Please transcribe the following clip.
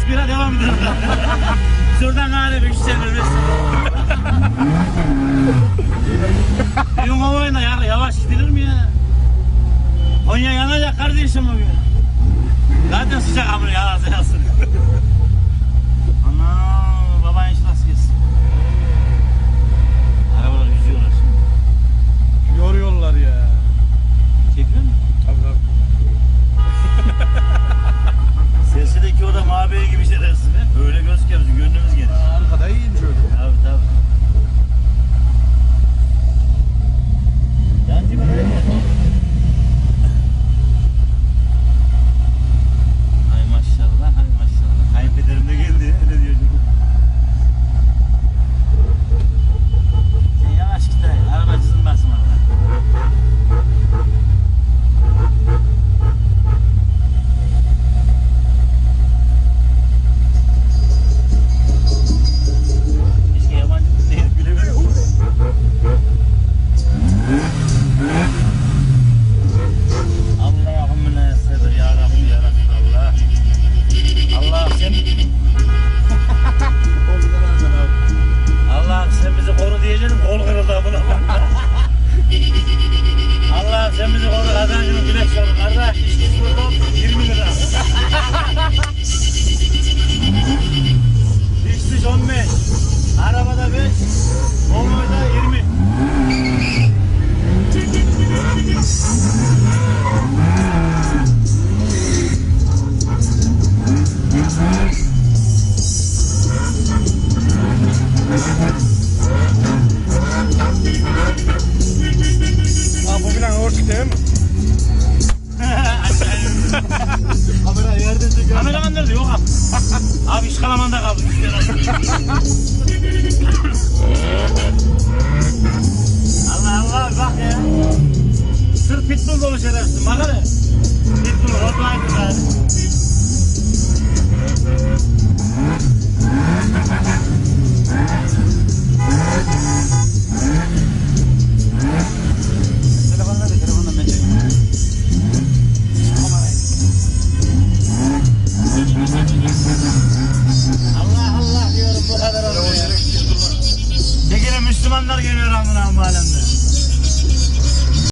Biraz bira devam edelim. Şuradan gari bir yükselmemiz. Yun havayına ya, yavaş gidilir mi ya? Konya yanacak kardeşim bugün. Zaten sıcak hamur yağaz yağsın. değil? Kamera yerde çekiyor. Kamera kandırdı yok abi. abi iş kalamanda kaldı. Allah Allah bak ya. Sırf pitbull dolu şerefsiz. Bakar. Pitbull hotline. hayvanlar geliyor amına ambalende.